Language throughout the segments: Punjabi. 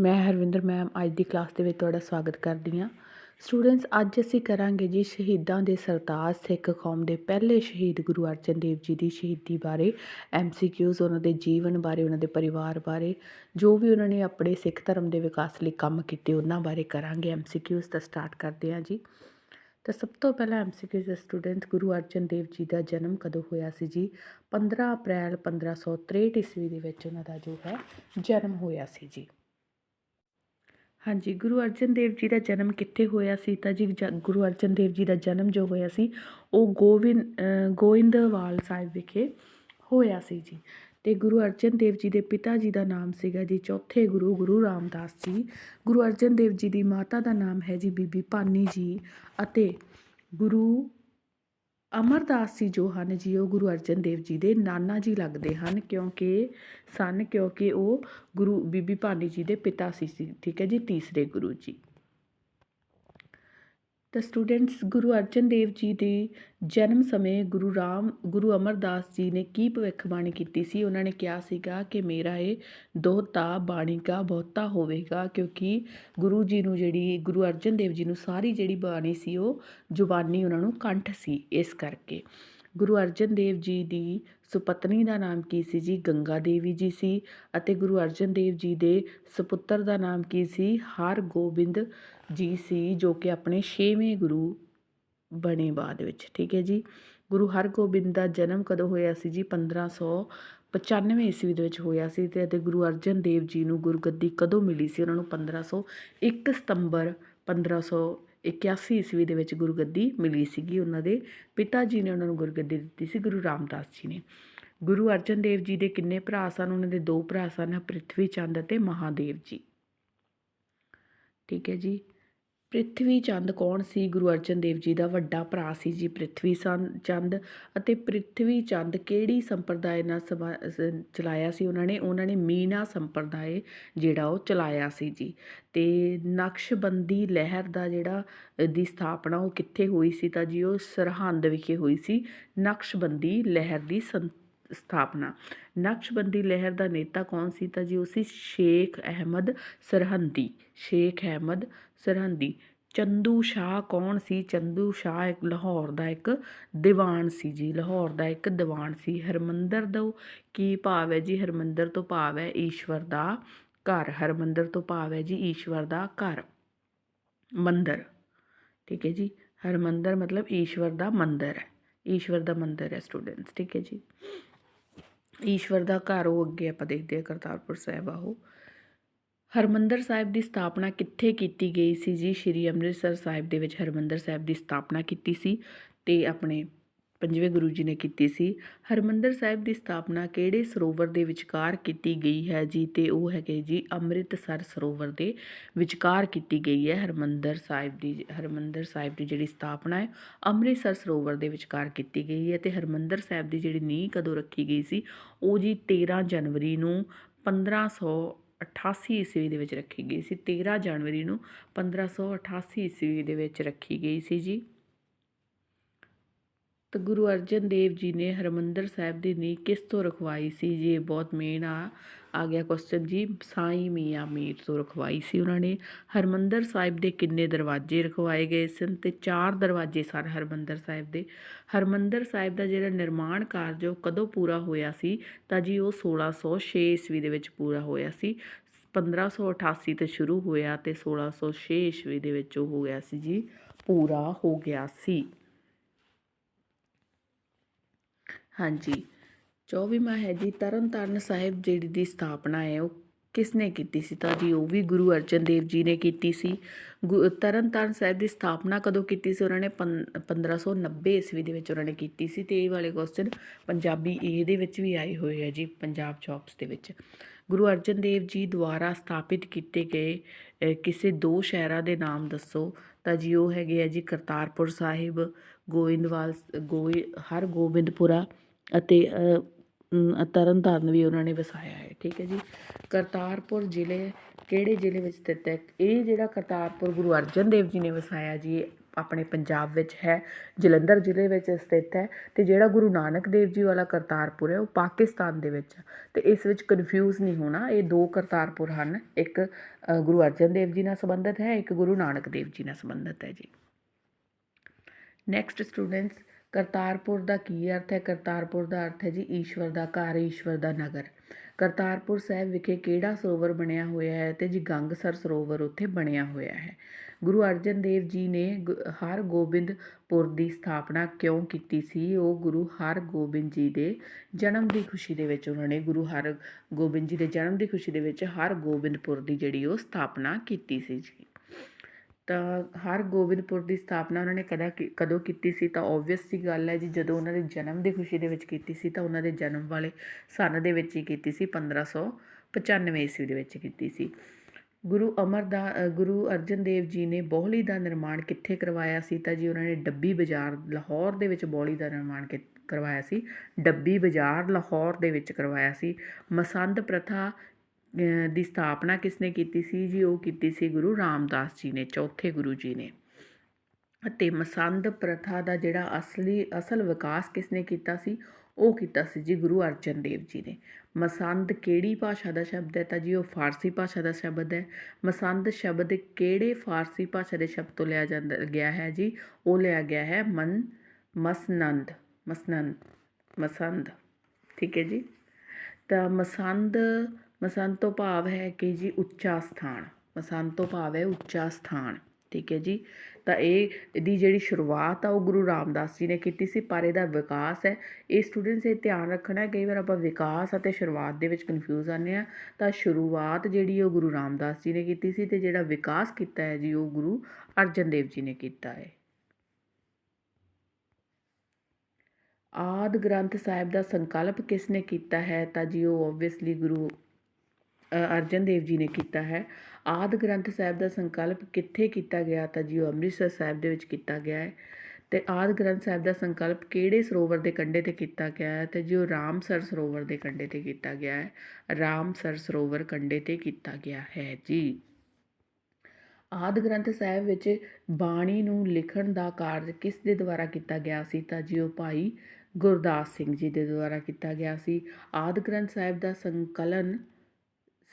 ਮੈਂ ਹਰਵਿੰਦਰ ਮੈਮ, ਅੱਜ ਦੀ ਕਲਾਸ ਦੇ ਵਿੱਚ ਤੁਹਾਡਾ ਸਵਾਗਤ ਕਰਦੀ ਹਾਂ। ਸਟੂਡੈਂਟਸ ਅੱਜ ਅਸੀਂ ਕਰਾਂਗੇ ਜੀ ਸ਼ਹੀਦਾਂ ਦੇ ਸਰਤਾਜ ਸਿੱਖ ਕੌਮ ਦੇ ਪਹਿਲੇ ਸ਼ਹੀਦ ਗੁਰੂ ਅਰਜਨ ਦੇਵ ਜੀ ਦੀ ਸ਼ਹੀਦੀ ਬਾਰੇ ਐਮਸੀਕਿਊਜ਼ ਉਹਨਾਂ ਦੇ ਜੀਵਨ ਬਾਰੇ, ਉਹਨਾਂ ਦੇ ਪਰਿਵਾਰ ਬਾਰੇ, ਜੋ ਵੀ ਉਹਨਾਂ ਨੇ ਆਪਣੇ ਸਿੱਖ ਧਰਮ ਦੇ ਵਿਕਾਸ ਲਈ ਕੰਮ ਕੀਤੇ ਉਹਨਾਂ ਬਾਰੇ ਕਰਾਂਗੇ। ਐਮਸੀਕਿਊਜ਼ ਤਾਂ ਸਟਾਰਟ ਕਰਦੇ ਹਾਂ ਜੀ। ਤਾਂ ਸਭ ਤੋਂ ਪਹਿਲਾਂ ਐਮਸੀਕਿਊਜ਼ ਦੇ ਸਟੂਡੈਂਟ ਗੁਰੂ ਅਰਜਨ ਦੇਵ ਜੀ ਦਾ ਜਨਮ ਕਦੋਂ ਹੋਇਆ ਸੀ ਜੀ? 15 ਅਪ੍ਰੈਲ 1563 ਈਸਵੀ ਦੇ ਵਿੱਚ ਉਹਨਾਂ ਦਾ ਜੋ ਹੈ, ਜਨਮ ਹੋਇਆ ਸੀ ਜੀ। ਹਾਂਜੀ, ਗੁਰੂ ਅਰਜਨ ਦੇਵ ਜੀ ਦਾ ਜਨਮ ਕਿੱਥੇ ਹੋਇਆ ਸੀ? ਤਾਂ ਜੀ ਜ- ਗੁਰੂ ਅਰਜਨ ਦੇਵ ਜੀ ਦਾ ਜਨਮ ਜੋ ਹੋਇਆ ਸੀ, ਉਹ ਗੋਵਿੰਦ ਗੋਇੰਦਵਾਲ ਸਾਹਿਬ ਵਿਖੇ ਹੋਇਆ ਸੀ ਜੀ। ਤੇ ਗੁਰੂ ਅਰਜਨ ਦੇਵ ਜੀ ਦੇ ਪਿਤਾ ਜੀ ਦਾ ਨਾਮ ਸੀਗਾ ਜੀ ਚੌਥੇ ਗੁਰੂ ਗੁਰੂ ਰਾਮਦਾਸ ਜੀ। ਗੁਰੂ ਅਰਜਨ ਦੇਵ ਜੀ ਦੀ ਮਾਤਾ ਦਾ ਨਾਮ ਹੈ ਜੀ ਬੀਬੀ ਭਾਨੀ ਜੀ ਅਤੇ ਗੁਰੂ ਅਮਰਦਾਸ ਜੀ ਜੋ ਹਨ, ਜੀ ਉਹ ਗੁਰੂ ਅਰਜਨ ਦੇਵ ਜੀ ਦੇ ਨਾਨਾ ਜੀ ਲੱਗਦੇ ਹਨ, ਕਿਉਂਕਿ ਸਨ, ਕਿਉਂਕਿ ਉਹ ਗੁਰੂ ਬੀਬੀ ਭਾਨੀ ਜੀ ਦੇ ਪਿਤਾ ਸੀ ਸੀ ਠੀਕ ਹੈ ਜੀ, ਤੀਸਰੇ ਗੁਰੂ ਜੀ। ਤਾਂ ਸਟੂਡੈਂਟਸ ਗੁਰੂ ਅਰਜਨ ਦੇਵ ਜੀ ਦੇ ਜਨਮ ਸਮੇਂ ਗੁਰੂ ਰਾਮ, ਗੁਰੂ ਅਮਰਦਾਸ ਜੀ ਨੇ ਕੀ ਭਵਿੱਖਬਾਣੀ ਕੀਤੀ ਸੀ? ਉਹਨਾਂ ਨੇ ਕਿਹਾ ਸੀਗਾ ਕਿ ਮੇਰਾ ਇਹ ਦੋਹਤਾ ਬਾਣੀ ਕਾ ਬਹੁਤਾ ਹੋਵੇਗਾ, ਕਿਉਂਕਿ ਗੁਰੂ ਜੀ ਨੂੰ ਜਿਹੜੀ, ਗੁਰੂ ਅਰਜਨ ਦੇਵ ਜੀ ਨੂੰ ਸਾਰੀ ਜਿਹੜੀ ਬਾਣੀ ਸੀ ਉਹ ਜ਼ੁਬਾਨੀ ਉਹਨਾਂ ਨੂੰ ਕੰਠ ਸੀ ਇਸ ਕਰਕੇ। ਗੁਰੂ ਅਰਜਨ ਦੇਵ ਜੀ ਦੀ ਸੁਪਤਨੀ ਦਾ ਨਾਮ ਕੀ ਸੀ ਜੀ? ਗੰਗਾ ਦੇਵੀ ਜੀ ਸੀ ਅਤੇ ਗੁਰੂ ਅਰਜਨ ਦੇਵ ਜੀ ਦੇ ਸੁਪੁੱਤਰ ਦਾ ਨਾਮ ਕੀ ਸੀ? ਹਰਗੋਬਿੰਦ ਜੀ ਸੀ, ਜੋ ਕਿ ਆਪਣੇ 6ਵੇਂ ਗੁਰੂ ਬਣੇ ਬਾਅਦ ਵਿੱਚ, ਠੀਕ ਹੈ ਜੀ। ਗੁਰੂ ਹਰਗੋਬਿੰਦ ਦਾ ਜਨਮ ਕਦੋਂ ਹੋਇਆ ਸੀ ਜੀ? 1595 ਈਸਵੀ ਦੇ ਵਿੱਚ ਹੋਇਆ ਸੀ ਤੇ ਅਤੇ ਗੁਰੂ ਅਰਜਨ ਦੇਵ ਜੀ ਨੂੰ ਗੁਰਗੱਦੀ ਕਦੋਂ ਮਿਲੀ ਸੀ? ਉਹਨਾਂ ਨੂੰ 1501 ਸਤੰਬਰ 1581 ਈਸਵੀ ਦੇ ਵਿੱਚ ਗੁਰਗੱਦੀ ਮਿਲੀ ਸੀਗੀ। ਉਹਨਾਂ ਦੇ ਪਿਤਾ ਜੀ ਨੇ ਉਹਨਾਂ ਨੂੰ ਗੁਰਗੱਦੀ ਦਿੱਤੀ ਸੀ, ਗੁਰੂ ਰਾਮਦਾਸ ਜੀ ਨੇ। ਗੁਰੂ ਅਰਜਨ ਦੇਵ ਜੀ ਦੇ ਕਿੰਨੇ ਭਰਾ ਸਨ? ਉਹਨਾਂ ਦੇ ਦੋ ਭਰਾ ਸਨ, ਪ੍ਰਿਥਵੀ ਚੰਦ ਅਤੇ ਮਹਾਦੇਵ ਜੀ। ਠੀਕ ਹੈ ਜੀ। ਪ੍ਰਿਥਵੀ ਚੰਦ ਕੌਣ ਸੀ? ਗੁਰੂ ਅਰਜਨ ਦੇਵ ਜੀ ਦਾ ਵੱਡਾ ਭਰਾ ਸੀ ਜੀ ਪ੍ਰਿਥਵੀ ਸੰ- ਚੰਦ ਅਤੇ ਪ੍ਰਿਥਵੀ ਚੰਦ ਕਿਹੜੀ ਸੰਪਰਦਾਇ ਨਾਲ ਸਬਾ- ਚਲਾਇਆ ਸੀ ਉਹਨਾਂ ਨੇ? ਉਹਨਾਂ ਨੇ ਮੀਨਾ ਸੰਪਰਦਾਇ ਜਿਹੜਾ ਉਹ ਚਲਾਇਆ ਸੀ ਜੀ। ਤੇ ਨਕਸ਼ਬੰਦੀ ਲਹਿਰ ਦਾ ਜਿਹੜਾ ਦੀ ਸਥਾਪਨਾ ਉਹ ਕਿੱਥੇ ਹੋਈ ਸੀ ਤਾਂ ਜੀ ਉਹ ਸਰਹੰਦ ਵਿਖੇ ਹੋਈ ਸੀ। ਨਕਸ਼ਬੰਦੀ ਲਹਿਰ ਦੀ ਸੰ- ਸਥਾਪਨਾ। ਨਕਸ਼ਬੰਦੀ ਲਹਿਰ ਦਾ ਨੇਤਾ ਕੌਣ ਸੀ? ਤਾਂ ਜੀ ਉਹ ਸੀ ਸ਼ੇਖ ਅਹਿਮਦ ਸਰਹੰਦੀ। ਸ਼ੇਖ ਅਹਿਮਦ ਸਰਹੰਦੀ। ਚੰਦੂ ਸ਼ਾਹ ਕੌਣ ਸੀ? ਚੰਦੂ ਸ਼ਾਹ ਇੱਕ ਲਾਹੌਰ ਦਾ ਇੱਕ ਦੀਵਾਨ ਸੀ ਜੀ। ਲਾਹੌਰ ਦਾ ਇੱਕ ਦੀਵਾਨ ਸੀ। ਹਰਮੰਦਰ ਦਾ ਕੀ ਭਾਵ ਹੈ ਜੀ? ਹਰਮੰਦਰ ਤੋਂ ਭਾਵ ਹੈ ਈਸ਼ਵਰ ਦਾ ਘਰ। ਹਰਮੰਦਰ ਤੋਂ ਭਾਵ ਹੈ ਜੀ ਈਸ਼ਵਰ ਦਾ ਘਰ। ਮੰਦਰ। ਠੀਕ ਹੈ ਜੀ? ਹਰਮੰਦਰ ਮਤਲਬ ਈਸ਼ਵਰ ਦਾ ਮੰਦਰ ਹੈ। ਈਸ਼ਵਰ ਦਾ ਮੰਦਰ ਹੈ ਸਟੂਡੈਂਟਸ। ਠੀਕ ਹੈ ਜੀ? ਈਸ਼ਵਰ ਦਾ ਘਰ, ਉਹ ਅੱਗੇ ਆਪਾਂ ਦੇਖਦੇ ਹਾਂ ਕਰਤਾਰਪੁਰ ਸਾਹਿਬ ਆ ਉਹ ਹਰਮੰਦਰ ਸਾਹਿਬ ਦੀ ਸਥਾਪਨਾ ਕਿੱਥੇ ਕੀਤੀ ਗਈ ਸੀ ਜੀ? ਸ਼੍ਰੀ ਅੰਮ੍ਰਿਤਸਰ ਸਾਹਿਬ ਦੇ ਵਿੱਚ ਹਰਮੰਦਰ ਸਾਹਿਬ ਦੀ ਸਥਾਪਨਾ ਕੀਤੀ ਸੀ ਤੇ ਆਪਣੇ ਪੰਜਵੇਂ ਗੁਰੂ ਜੀ ਨੇ ਕੀਤੀ ਸੀ। ਹਰਮੰਦਰ ਸਾਹਿਬ ਦੀ ਸਥਾਪਨਾ ਕਿਹੜੇ ਸਰੋਵਰ ਦੇ ਵਿਚਕਾਰ ਕੀਤੀ ਗਈ ਹੈ ਜੀ? ਤੇ ਉਹ ਹੈਗੇ ਜੀ ਅੰਮ੍ਰਿਤਸਰ ਸਰੋਵਰ ਦੇ ਵਿਚਕਾਰ ਕੀਤੀ ਗਈ ਹੈ। ਹਰਮੰਦਰ ਸਾਹਿਬ ਦੀ, ਹਰਮੰਦਰ ਸਾਹਿਬ ਦੀ ਜਿਹੜੀ ਸਥਾਪਨਾ ਹੈ, ਅੰਮ੍ਰਿਤਸਰ ਸਰੋਵਰ ਦੇ ਵਿਚਕਾਰ ਕੀਤੀ ਗਈ ਹੈ ਤੇ ਹਰਮੰਦਰ ਸਾਹਿਬ ਦੀ ਜਿਹੜੀ ਨੀਂਹ ਕਦੋਂ ਰੱਖੀ ਗਈ ਸੀ? ਉਹ ਜੀ 13 ਜਨਵਰੀ ਨੂੰ 1588 ਈਸਵੀ ਦੇ ਵਿੱਚ ਰੱਖੀ ਗਈ ਸੀ। 13 ਜਨਵਰੀ ਨੂੰ 1588 ਈਸਵੀ ਦੇ ਵਿੱਚ ਰੱਖੀ ਗਈ ਸੀ ਜੀ। ਤਾਂ ਗੁਰੂ ਅਰਜਨ ਦੇਵ ਜੀ ਨੇ ਹਰਮੰਦਰ ਸਾਹਿਬ ਦੀ ਨੀਂਹ ਕਿਸ ਤੋਂ ਰਖਵਾਈ ਸੀ? ਜੀ ਇਹ ਬਹੁਤ ਮੇਨ ਆ ਆ ਗਿਆ ਕੁਐਸਚਨ ਜੀ, ਸਾਈ ਮੀਆਂ ਮੀਰ ਤੋਂ ਰਖਵਾਈ ਸੀ ਉਹਨਾਂ ਨੇ। ਹਰਮੰਦਰ ਸਾਹਿਬ ਦੇ ਕਿੰਨੇ ਦਰਵਾਜ਼ੇ ਰਖਵਾਏ ਗਏ ਸਨ ਤੇ ਚਾਰ ਦਰਵਾਜ਼ੇ ਸਨ ਹਰਮੰਦਰ ਸਾਹਿਬ ਦੇ। ਹਰਮੰਦਰ ਸਾਹਿਬ ਦਾ ਜਿਹੜਾ ਨਿਰਮਾਣ ਕਾਰਜ ਉਹ ਕਦੋਂ ਪੂਰਾ ਹੋਇਆ ਸੀ? ਤਾਂ ਜੀ ਉਹ 1606 ਈਸਵੀ ਦੇ ਵਿੱਚ ਪੂਰਾ ਹੋਇਆ ਸੀ। 1588 ਤੋਂ ਸ਼ੁਰੂ ਹੋਇਆ ਤੇ 1606 ਈਸਵੀ ਦੇ ਵਿੱਚ ਉਹ ਹੋ ਗਿਆ ਸੀ ਜੀ, ਪੂਰਾ ਹੋ ਗਿਆ ਸੀ। ਹਾਂਜੀ। 24ਵਾਂ ਹੈ ਜੀ ਤਰਨਤਾਰਨ ਸਾਹਿਬ ਜਿਹੜੀ ਦੀ ਸਥਾਪਨਾ ਹੈ, ਉਹ ਕਿਸ ਨੇ ਕੀਤੀ ਸੀ? ਤਾਂ ਜੀ ਉਹ ਵੀ ਗੁਰੂ ਅਰਜਨ ਦੇਵ ਜੀ ਨੇ ਕੀਤੀ ਸੀ। ਗੁ- ਤਰਨਤਾਰਨ ਸਾਹਿਬ ਦੀ ਸਥਾਪਨਾ ਕਦੋਂ ਕੀਤੀ ਸੀ? ਉਹਨਾਂ ਨੇ ਪੰ- 1590 ਈਸਵੀ ਦੇ ਵਿੱਚ ਉਹਨਾਂ ਨੇ ਕੀਤੀ ਸੀ ਤੇ ਇਹ ਵਾਲੇ ਕੁਐਸਚਨ ਪੰਜਾਬੀ ਏ ਦੇ ਵਿੱਚ ਵੀ ਆਏ ਹੋਏ ਆ ਜੀ, ਪੰਜਾਬ ਜੌਬਸ ਦੇ ਵਿੱਚ। ਗੁਰੂ ਅਰਜਨ ਦੇਵ ਜੀ ਦੁਆਰਾ ਸਥਾਪਿਤ ਕੀਤੇ ਗਏ ਕਿਸੇ ਦੋ ਸ਼ਹਿਰਾਂ ਦੇ ਨਾਮ ਦੱਸੋ। ਤਾਂ ਜੀ ਉਹ ਹੈਗੇ ਆ ਜੀ ਕਰਤਾਰਪੁਰ ਸਾਹਿਬ, ਗੋਇੰਦਵਾਲ, ਗੋਇ, ਹਰਗੋਬਿੰਦਪੁਰਾ ਅਤੇ ਤਰਨ ਤਾਰਨ ਵੀ ਉਹਨਾਂ ਨੇ ਵਸਾਇਆ ਹੈ। ਠੀਕ ਹੈ ਜੀ। ਕਰਤਾਰਪੁਰ ਜ਼ਿਲ੍ਹੇ ਕਿਹੜੇ ਜ਼ਿਲ੍ਹੇ ਵਿੱਚ ਸਥਿਤ ਹੈ? ਇਹ ਜਿਹੜਾ ਕਰਤਾਰਪੁਰ ਗੁਰੂ ਅਰਜਨ ਦੇਵ ਜੀ ਨੇ ਵਸਾਇਆ ਜੀ, ਇਹ ਆਪਣੇ ਪੰਜਾਬ ਵਿੱਚ ਹੈ, ਜਲੰਧਰ ਜ਼ਿਲ੍ਹੇ ਵਿੱਚ ਸਥਿਤ ਹੈ ਤੇ ਜਿਹੜਾ ਗੁਰੂ ਨਾਨਕ ਦੇਵ ਜੀ ਵਾਲਾ ਕਰਤਾਰਪੁਰ ਹੈ, ਉਹ ਪਾਕਿਸਤਾਨ ਦੇ ਵਿੱਚ ਹੈ। ਤੇ ਇਸ ਵਿੱਚ ਕਨਫਿਊਜ਼ ਨਹੀਂ ਹੋਣਾ, ਇਹ ਦੋ ਕਰਤਾਰਪੁਰ ਹਨ। ਇੱਕ ਗੁਰੂ ਅਰਜਨ ਦੇਵ ਜੀ ਨਾਲ ਸੰਬੰਧਿਤ ਹੈ, ਇੱਕ ਗੁਰੂ ਨਾਨਕ ਦੇਵ ਜੀ ਨਾਲ ਸੰਬੰਧਿਤ ਹੈ ਜੀ। ਨੈਕਸਟ ਸਟੂਡੈਂਟਸ ਕਰਤਾਰਪੁਰ ਦਾ ਕੀ ਅਰਥ ਹੈ? ਕਰਤਾਰਪੁਰ ਦਾ ਅਰਥ ਹੈ ਜੀ ਈਸ਼ਵਰ ਦਾ ਘਰ, ਈਸ਼ਵਰ ਦਾ ਨਗਰ। ਕਰਤਾਰਪੁਰ ਸਾਹਿਬ ਵਿਖੇ ਕਿਹੜਾ ਸਰੋਵਰ ਬਣਿਆ ਹੋਇਆ ਹੈ ਤੇ ਜੀ ਗੰਗਸਰ ਸਰੋਵਰ ਉੱਥੇ ਬਣਿਆ ਹੋਇਆ ਹੈ? ਗੁਰੂ ਅਰਜਨ ਦੇਵ ਜੀ ਨੇ ਗੁ- ਹਰਗੋਬਿੰਦਪੁਰ ਦੀ ਸਥਾਪਨਾ ਕਿਉਂ ਕੀਤੀ ਸੀ? ਉਹ ਗੁਰੂ ਹਰਗੋਬਿੰਦ ਜੀ ਦੇ ਜਨਮ ਦੀ ਖੁਸ਼ੀ ਦੇ ਵਿੱਚ ਉਹਨਾਂ ਨੇ ਗੁਰੂ ਹਰਗੋਬਿੰਦ ਜੀ ਦੇ ਜਨਮ ਦੀ ਖੁਸ਼ੀ ਦੇ ਵਿੱਚ ਹਰ ਗੋਬਿੰਦਪੁਰ ਦੀ ਜਿਹੜੀ ਉਹ ਸਥਾਪਨਾ ਕੀਤੀ ਸੀ ਜੀ। ਤਾਂ ਹਰ ਗੋਬਿੰਦਪੁਰ ਦੀ ਸਥਾਪਨਾ ਉਹਨਾਂ ਨੇ ਕਦਾ ਕੀ- ਕਦੋਂ ਕੀਤੀ ਸੀ? ਤਾਂ ਓਬਵੀਅਸ ਦੀ ਗੱਲ ਹੈ ਜੀ, ਜਦੋਂ ਉਹਨਾਂ ਦੇ ਜਨਮ ਦੀ ਖੁਸ਼ੀ ਦੇ ਵਿੱਚ ਕੀਤੀ ਸੀ, ਤਾਂ ਉਹਨਾਂ ਦੇ ਜਨਮ ਵਾਲੇ ਸਨ ਦੇ ਵਿੱਚ ਹੀ ਕੀਤੀ ਸੀ 1595 ਈਸਵੀ ਦੇ ਵਿੱਚ ਕੀਤੀ ਸੀ। ਗੁਰੂ ਅਮਰਦਾਸ ਗੁਰੂ ਅਰਜਨ ਦੇਵ ਜੀ ਨੇ ਬੋਹਲੀ ਦਾ ਨਿਰਮਾਣ ਕਿੱਥੇ ਕਰਵਾਇਆ ਸੀ? ਤਾਂ ਜੀ ਉਹਨਾਂ ਨੇ ਡੱਬੀ ਬਾਜ਼ਾਰ ਲਾਹੌਰ ਦੇ ਵਿੱਚ ਬੌਲੀ ਦਾ ਨਿਰਮਾਣ ਕਿ- ਕਰਵਾਇਆ ਸੀ। ਡੱਬੀ ਬਾਜ਼ਾਰ ਲਾਹੌਰ ਦੇ ਵਿੱਚ ਕਰਵਾਇਆ ਸੀ। ਮਸੰਦ ਪ੍ਰਥਾ ਦੀ ਸਥਾਪਨਾ ਕਿਸਨੇ ਕੀਤੀ ਸੀ ਜੀ? ਉਹ ਕੀਤੀ ਸੀ ਗੁਰੂ ਰਾਮਦਾਸ ਜੀ ਨੇ, ਚੌਥੇ ਗੁਰੂ ਜੀ ਨੇ। ਅਤੇ ਮਸੰਦ ਪ੍ਰਥਾ ਦਾ ਜਿਹੜਾ ਅਸਲੀ, ਅਸਲ ਵਿਕਾਸ ਕਿਸਨੇ ਕੀਤਾ ਸੀ? ਉਹ ਕੀਤਾ ਸੀ ਜੀ ਗੁਰੂ ਅਰਜਨ ਦੇਵ ਜੀ ਨੇ। ਮਸੰਦ ਕਿਹੜੀ ਭਾਸ਼ਾ ਦਾ ਸ਼ਬਦ ਹੈ ਤਾਂ ਜੀ ਉਹ ਫਾਰਸੀ ਭਾਸ਼ਾ ਦਾ ਸ਼ਬਦ ਹੈ। ਮਸੰਦ ਸ਼ਬਦ ਕਿਹੜੇ ਫਾਰਸੀ ਭਾਸ਼ਾ ਦੇ ਸ਼ਬਦ ਤੋਂ ਲਿਆ ਜਾਂਦਾ, ਗਿਆ ਹੈ ਜੀ? ਉਹ ਲਿਆ ਗਿਆ ਹੈ ਮਨ, ਮਸਨੰਦ ਮਸਨੰਦ, ਮਸੰਦ। ਠੀਕ ਹੈ ਜੀ? ਤਾਂ ਮਸੰਦ ਮਸੰਦ ਤੋਂ ਭਾਵ ਹੈ ਕਿ ਜੀ ਉੱਚਾ ਸਥਾਨ। ਮਸੰਦ ਤੋਂ ਭਾਵ ਹੈ ਉੱਚਾ ਸਥਾਨ। ਠੀਕ ਹੈ ਜੀ? ਤਾਂ ਇਹ, ਇਹਦੀ ਜਿਹੜੀ ਸ਼ੁਰੂਆਤ ਆ, ਉਹ ਗੁਰੂ ਰਾਮਦਾਸ ਜੀ ਨੇ ਕੀਤੀ ਸੀ, ਪਰ ਇਹਦਾ ਵਿਕਾਸ ਹੈ। ਇਹ ਸਟੂਡੈਂਟਸ ਇਹ ਧਿਆਨ ਰੱਖਣਾ, ਕਈ ਵਾਰ ਆਪਾਂ ਵਿਕਾਸ ਅਤੇ ਸ਼ੁਰੂਆਤ ਦੇ ਵਿੱਚ ਕਨਫਿਊਜ਼ ਆਉਂਦੇ ਆ ਤਾਂ ਸ਼ੁਰੂਆਤ ਜਿਹੜੀ ਉਹ ਗੁਰੂ ਰਾਮਦਾਸ ਜੀ ਨੇ ਕੀਤੀ ਸੀ ਤੇ ਜਿਹੜਾ ਵਿਕਾਸ ਕੀਤਾ ਹੈ ਜੀ, ਉਹ ਗੁਰੂ ਅਰਜਨ ਦੇਵ ਜੀ ਨੇ ਕੀਤਾ ਹੈ। ਆਦ ਗ੍ਰੰਥ ਸਾਹਿਬ ਦਾ ਸੰਕਲਪ ਕਿਸ ਨੇ ਕੀਤਾ ਹੈ? ਤਾਂ ਜੀ ਉਹ ਓਬਵੀਅਸਲੀ ਗੁਰੂ ਅਰਜਨ ਦੇਵ ਜੀ ਨੇ ਕੀਤਾ ਹੈ। ਆਦ ਗ੍ਰੰਥ ਸਾਹਿਬ ਦਾ ਸੰਕਲਪ ਕਿੱਥੇ ਕੀਤਾ ਗਿਆ ਤਾਂ ਜੀ ਉਹ ਅੰਮ੍ਰਿਤਸਰ ਸਾਹਿਬ ਦੇ ਵਿੱਚ ਕੀਤਾ ਗਿਆ ਹੈ। ਤੇ ਆਦ ਗ੍ਰੰਥ ਸਾਹਿਬ ਦਾ ਸੰਕਲਪ ਕਿਹੜੇ ਸਰੋਵਰ ਦੇ ਕੰਢੇ ਤੇ ਕੀਤਾ ਗਿਆ ਹੈ ਤੇ ਜੀ ਉਹ ਰਾਮਸਰ ਸਰੋਵਰ ਦੇ ਕੰਢੇ ਤੇ ਕੀਤਾ ਗਿਆ ਹੈ। ਰਾਮਸਰ ਸਰੋਵਰ ਕੰਢੇ ਤੇ ਕੀਤਾ ਗਿਆ ਹੈ ਜੀ। ਆਦ ਗ੍ਰੰਥ ਸਾਹਿਬ ਵਿੱਚ ਬਾਣੀ ਨੂੰ ਲਿਖਣ ਦਾ ਕਾਰਜ ਕਿਸ ਦੇ ਦੁਆਰਾ ਕੀਤਾ ਗਿਆ ਸੀ ਤਾਂ ਜੀ ਉਹ ਭਾਈ ਗੁਰਦਾਸ ਸਿੰਘ ਜੀ ਦੇ ਦੁਆਰਾ ਕੀਤਾ ਗਿਆ ਸੀ। ਆਦ ਗ੍ਰੰਥ ਸਾਹਿਬ ਦਾ ਸੰਕਲਨ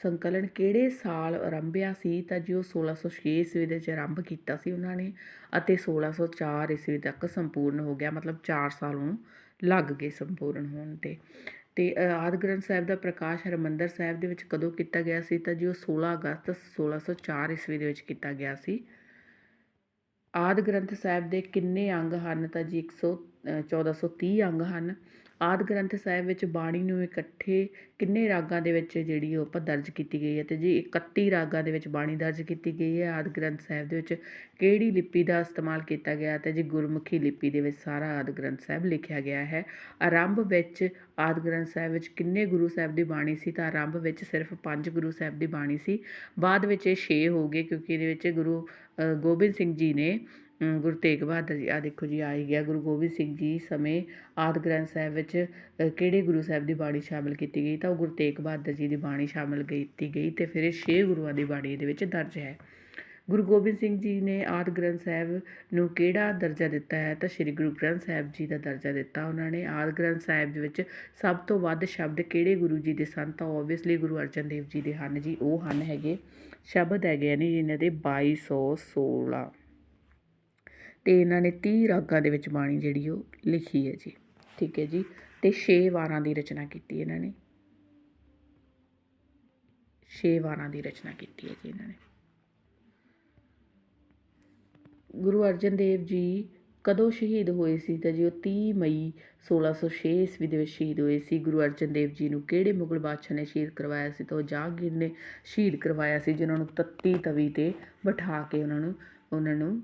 ਸੰਕਲਨ ਕਿਹੜੇ ਸਾਲ ਆਰੰਭਿਆ ਸੀ ਤਾਂ ਜੀ ਉਹ 1606 ਈਸਵੀ ਦੇ ਵਿੱਚ ਆਰੰਭ ਕੀਤਾ ਸੀ ਉਹਨਾਂ ਨੇ ਅਤੇ 1604 ਈਸਵੀ ਤੱਕ ਸੰਪੂਰਨ ਹੋ ਗਿਆ ਮਤਲਬ 4 ਸਾਲ ਉਹਨੂੰ ਲੱਗ ਗਏ ਸੰਪੂਰਨ ਹੋਣ ਤੇ। ਤੇ ਆਦਿ ਗ੍ਰੰਥ ਸਾਹਿਬ ਦਾ ਪ੍ਰਕਾਸ਼ ਹਰਿਮੰਦਰ ਸਾਹਿਬ ਦੇ ਵਿੱਚ ਕਦੋਂ ਕੀਤਾ ਗਿਆ ਸੀ ਤਾਂ ਜੀ ਉਹ 16 ਅਗਸਤ 1604 ਈਸਵੀ ਦੇ ਵਿੱਚ ਕੀਤਾ ਗਿਆ ਸੀ। ਆਦਿ ਗ੍ਰੰਥ ਸਾਹਿਬ ਦੇ ਕਿੰਨੇ ਅੰਗ ਹਨ ਤਾਂ ਜੀ 100 ਅ, 1430 ਅੰਗ ਹਨ। ਆਦਿ ਗ੍ਰੰਥ ਸਾਹਿਬ ਵਿੱਚ ਬਾਣੀ ਨੂੰ ਇਕੱਠੇ ਕਿੰਨੇ ਰਾਗਾਂ ਦੇ ਵਿੱਚ ਜਿਹੜੀ ਉਹ ਆਪਾਂ ਦਰਜ ਕੀਤੀ ਗਈ ਹੈ ਅਤੇ ਜੀ 31 ਰਾਗਾਂ ਦੇ ਵਿੱਚ ਬਾਣੀ ਦਰਜ ਕੀਤੀ ਗਈ ਹੈ, ਆਦਿ ਗ੍ਰੰਥ ਸਾਹਿਬ ਦੇ ਵਿੱਚ ਕਿਹੜੀ ਲਿਪੀ ਦਾ ਇਸਤੇਮਾਲ ਕੀਤਾ ਗਿਆ ਤੇ ਜੀ ਗੁਰਮੁਖੀ ਲਿਪੀ ਦੇ ਵਿੱਚ ਸਾਰਾ ਆਦਿ ਗ੍ਰੰਥ ਸਾਹਿਬ ਲਿਖਿਆ ਗਿਆ ਹੈ। ਆਰੰਭ ਵਿੱਚ ਆਦਿ ਗ੍ਰੰਥ ਸਾਹਿਬ ਵਿੱਚ ਕਿੰਨੇ ਗੁਰੂ ਸਾਹਿਬ ਦੀ ਬਾਣੀ ਸੀ ਤਾਂ ਆਰੰਭ ਵਿੱਚ ਸਿਰਫ ਪੰਜ ਗੁਰੂ ਸਾਹਿਬ ਦੀ ਬਾਣੀ ਸੀ। ਬਾਅਦ ਵਿੱਚ ਇਹ 6 ਹੋ ਗਏ ਕਿਉਂਕਿ ਇਹਦੇ ਵਿੱਚ ਗੁਰੂ ਗੋਬਿੰਦ ਸਿੰਘ ਜੀ ਨੇ ਗੁਰੂ ਤੇਗ ਬਹਾਦਰ ਜੀ, ਆਹ ਦੇਖੋ ਜੀ ਆ ਹੀ ਗਿਆ ਗੁਰੂ ਗੋਬਿੰਦ ਸਿੰਘ ਜੀ ਸਮੇਂ, ਆਦਿ ਗ੍ਰੰਥ ਸਾਹਿਬ ਵਿੱਚ ਕਿਹੜੇ ਗੁਰੂ ਸਾਹਿਬ ਦੀ ਬਾਣੀ ਸ਼ਾਮਿਲ ਕੀਤੀ ਗਈ? ਤਾਂ ਉਹ ਗੁਰੂ ਤੇਗ ਬਹਾਦਰ ਜੀ ਦੀ ਬਾਣੀ ਸ਼ਾਮਿਲ ਕੀਤੀ ਗਈ ਅਤੇ ਫਿਰ ਇਹ ਛੇ ਗੁਰੂਆਂ ਦੀ ਬਾਣੀ ਇਹਦੇ ਵਿੱਚ ਦਰਜ ਹੈ। ਗੁਰੂ ਗੋਬਿੰਦ ਸਿੰਘ ਜੀ ਨੇ ਆਦਿ ਗ੍ਰੰਥ ਸਾਹਿਬ ਨੂੰ ਕਿਹੜਾ ਦਰਜਾ ਦਿੱਤਾ ਹੈ? ਤਾਂ ਸ੍ਰੀ ਗੁਰੂ ਗ੍ਰੰਥ ਸਾਹਿਬ ਜੀ ਦਾ ਦਰਜਾ ਦਿੱਤਾ ਉਹਨਾਂ ਨੇ। ਆਦਿ ਗ੍ਰੰਥ ਸਾਹਿਬ ਦੇ ਵਿੱਚ ਸਭ ਤੋਂ ਵੱਧ ਸ਼ਬਦ ਕਿਹੜੇ ਗੁਰੂ ਜੀ ਦੇ ਸਨ? ਤਾਂ ਓਬਵੀਅਸਲੀ ਗੁਰੂ ਅਰਜਨ ਦੇਵ ਜੀ ਦੇ ਹਨ ਜੀ, ਉਹ ਹਨ ਹੈਗੇ ਸ਼ਬਦ ਹੈਗੇ ਨੇ, ਜਿਨ੍ਹਾਂ ਦੇ 2216 ਅਤੇ ਇਹਨਾਂ ਨੇ ਤੀਹ ਰਾਗਾਂ ਦੇ ਵਿੱਚ ਬਾਣੀ ਜਿਹੜੀ ਉਹ ਲਿਖੀ ਹੈ ਜੀ। ਠੀਕ ਹੈ ਜੀ। ਅਤੇ ਛੇ ਵਾਰਾਂ ਦੀ ਰਚਨਾ ਕੀਤੀ ਇਹਨਾਂ ਨੇ। ਛੇ ਵਾਰਾਂ ਦੀ ਰਚਨਾ ਕੀਤੀ ਹੈ ਜੀ ਇਹਨਾਂ ਨੇ। ਗੁਰੂ ਅਰਜਨ ਦੇਵ ਜੀ ਕਦੋਂ ਸ਼ਹੀਦ ਹੋਏ ਸੀ ਤਾਂ ਜੀ ਉਹ 30 ਮਈ 1606 ਈਸਵੀ ਦੇ ਵਿੱਚ ਸ਼ਹੀਦ ਹੋਏ ਸੀ। ਗੁਰੂ ਅਰਜਨ ਦੇਵ ਜੀ ਨੂੰ ਕਿਹੜੇ ਮੁਗਲ ਬਾਦਸ਼ਾਹ ਨੇ ਸ਼ਹੀਦ ਕਰਵਾਇਆ ਸੀ ਤਾਂ ਉਹ ਜਹਾਂਗੀਰ ਨੇ ਸ਼ਹੀਦ ਕਰਵਾਇਆ ਸੀ, ਜਿਨ੍ਹਾਂ ਨੂੰ ਤੱਤੀ ਤਵੀ ਤੇ ਬਿਠਾ ਕੇ ਉਹਨਾਂ ਨੂੰ ਉਹਨਾਂ ਨੂੰ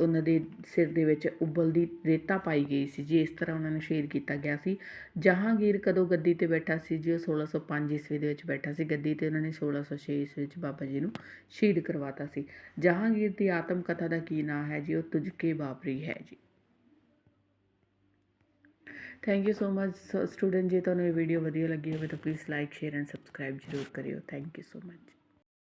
ਉਹਨਾਂ ਦੇ ਸਿਰ ਦੇ ਵਿੱਚ ਉਬਲਦੀ ਰੇਤਾ ਪਾਈ ਗਈ ਸੀ ਜੀ, ਇਸ ਤਰ੍ਹਾਂ ਉਹਨਾਂ ਨੂੰ ਸ਼ਹੀਦ ਕੀਤਾ ਗਿਆ ਸੀ। ਜਹਾਂਗੀਰ ਕਦੋਂ ਗੱਦੀ ਤੇ ਬੈਠਾ ਸੀ ਜੀ? ਉਹ 1605 ਈਸਵੀ ਦੇ ਵਿੱਚ ਬੈਠਾ ਸੀ। ਗੱਦੀ ਤੇ ਉਹਨਾਂ ਨੇ 1606 ਈਸਵੀ ਵਿੱਚ ਬਾਬਾ ਜੀ ਨੂੰ ਸ਼ਹੀਦ ਕਰਵਾਤਾ ਸੀ। ਜਹਾਂਗੀਰ ਦੀ ਆਤਮ ਕਥਾ ਦਾ ਕੀ ਨਾਂ ਹੈ ਜੀ? ਉਹ ਤੁਜਕੇ ਬਾਬਰੀ ਹੈ ਜੀ। Thank you so much student ਜੇ ਤੁਹਾਨੂੰ ਇਹ ਵੀਡੀਓ ਵਧੀਆ ਲੱਗੀ ਹੋਵੇ ਤਾਂ please like share and subscribe ਜ਼ਰੂਰ ਕਰਿਓ। Thank you so much